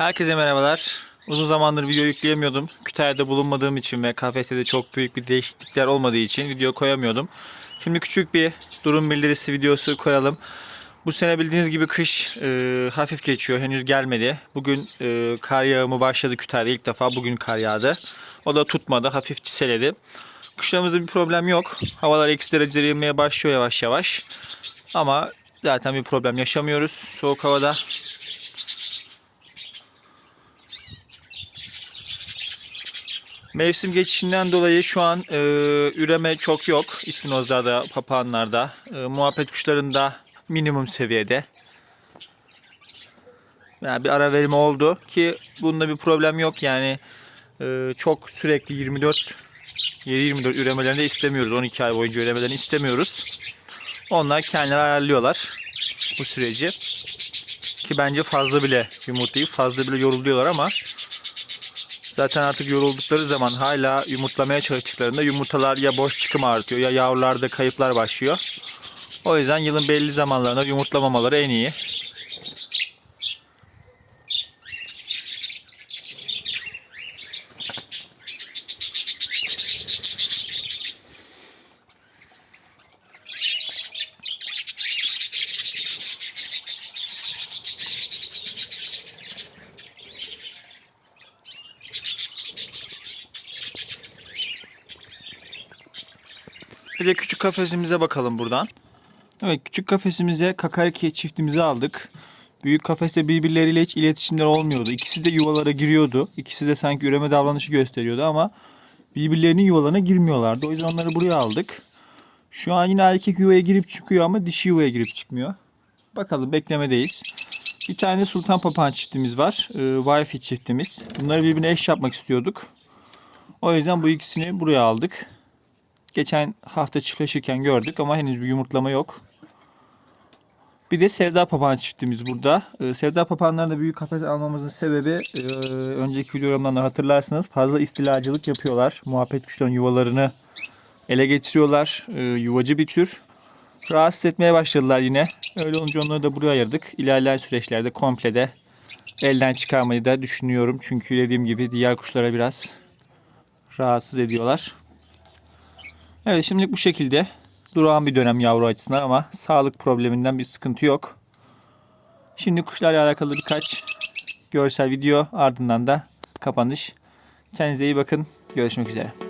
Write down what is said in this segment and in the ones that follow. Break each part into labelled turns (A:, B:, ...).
A: Herkese merhabalar. Uzun zamandır video yükleyemiyordum. Kütahya'da bulunmadığım için ve KFS'de çok büyük bir değişiklikler olmadığı için video koyamıyordum. Şimdi küçük bir durum bildirisi videosu koyalım. Bu sene bildiğiniz gibi kış e, hafif geçiyor. Henüz gelmedi. Bugün e, kar yağımı başladı Kütahya'da ilk defa. Bugün kar yağdı. O da tutmadı. Hafif çiseledi. Kışlarımızda bir problem yok. Havalar eksi derecelere inmeye başlıyor yavaş yavaş. Ama zaten bir problem yaşamıyoruz soğuk havada. Mevsim geçişinden dolayı şu an e, üreme çok yok. İspinozlarda, papağanlarda. E, muhabbet kuşlarında minimum seviyede. Yani bir ara verimi oldu ki bunda bir problem yok. Yani e, çok sürekli 24 7-24 üremelerini istemiyoruz. 12 ay boyunca üremelerini istemiyoruz. Onlar kendileri ayarlıyorlar bu süreci. Ki bence fazla bile yumurtlayıp fazla bile yoruluyorlar ama Zaten artık yoruldukları zaman hala yumurtlamaya çalıştıklarında yumurtalar ya boş çıkım artıyor ya yavrularda kayıplar başlıyor. O yüzden yılın belli zamanlarında yumurtlamamaları en iyi. Bir de küçük kafesimize bakalım buradan. Evet küçük kafesimize kakariki çiftimizi aldık. Büyük kafeste birbirleriyle hiç iletişimler olmuyordu. İkisi de yuvalara giriyordu. İkisi de sanki üreme davranışı gösteriyordu ama birbirlerinin yuvalarına girmiyorlardı. O yüzden onları buraya aldık. Şu an yine erkek yuvaya girip çıkıyor ama dişi yuvaya girip çıkmıyor. Bakalım beklemedeyiz. Bir tane sultan papağan çiftimiz var. Ee, Wi-Fi çiftimiz. Bunları birbirine eş yapmak istiyorduk. O yüzden bu ikisini buraya aldık. Geçen hafta çiftleşirken gördük ama henüz bir yumurtlama yok. Bir de sevda papağan çiftimiz burada. Ee, sevda papağanlarını büyük kafes almamızın sebebi e, önceki videolarımdan da hatırlarsınız fazla istilacılık yapıyorlar. Muhabbet kuşların yuvalarını ele geçiriyorlar. Ee, yuvacı bir tür. Rahatsız etmeye başladılar yine. Öyle olunca onları da buraya ayırdık. İlerleyen süreçlerde komple de elden çıkarmayı da düşünüyorum. Çünkü dediğim gibi diğer kuşlara biraz rahatsız ediyorlar. Evet şimdilik bu şekilde. Durağan bir dönem yavru açısından ama sağlık probleminden bir sıkıntı yok. Şimdi kuşlarla alakalı birkaç görsel video ardından da kapanış. Kendinize iyi bakın. Görüşmek üzere.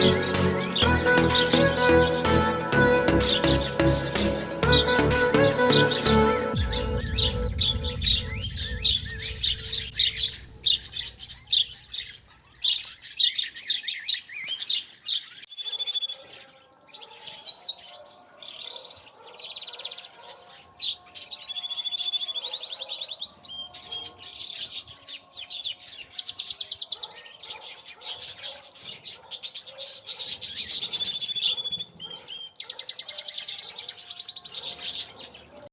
A: Thank you.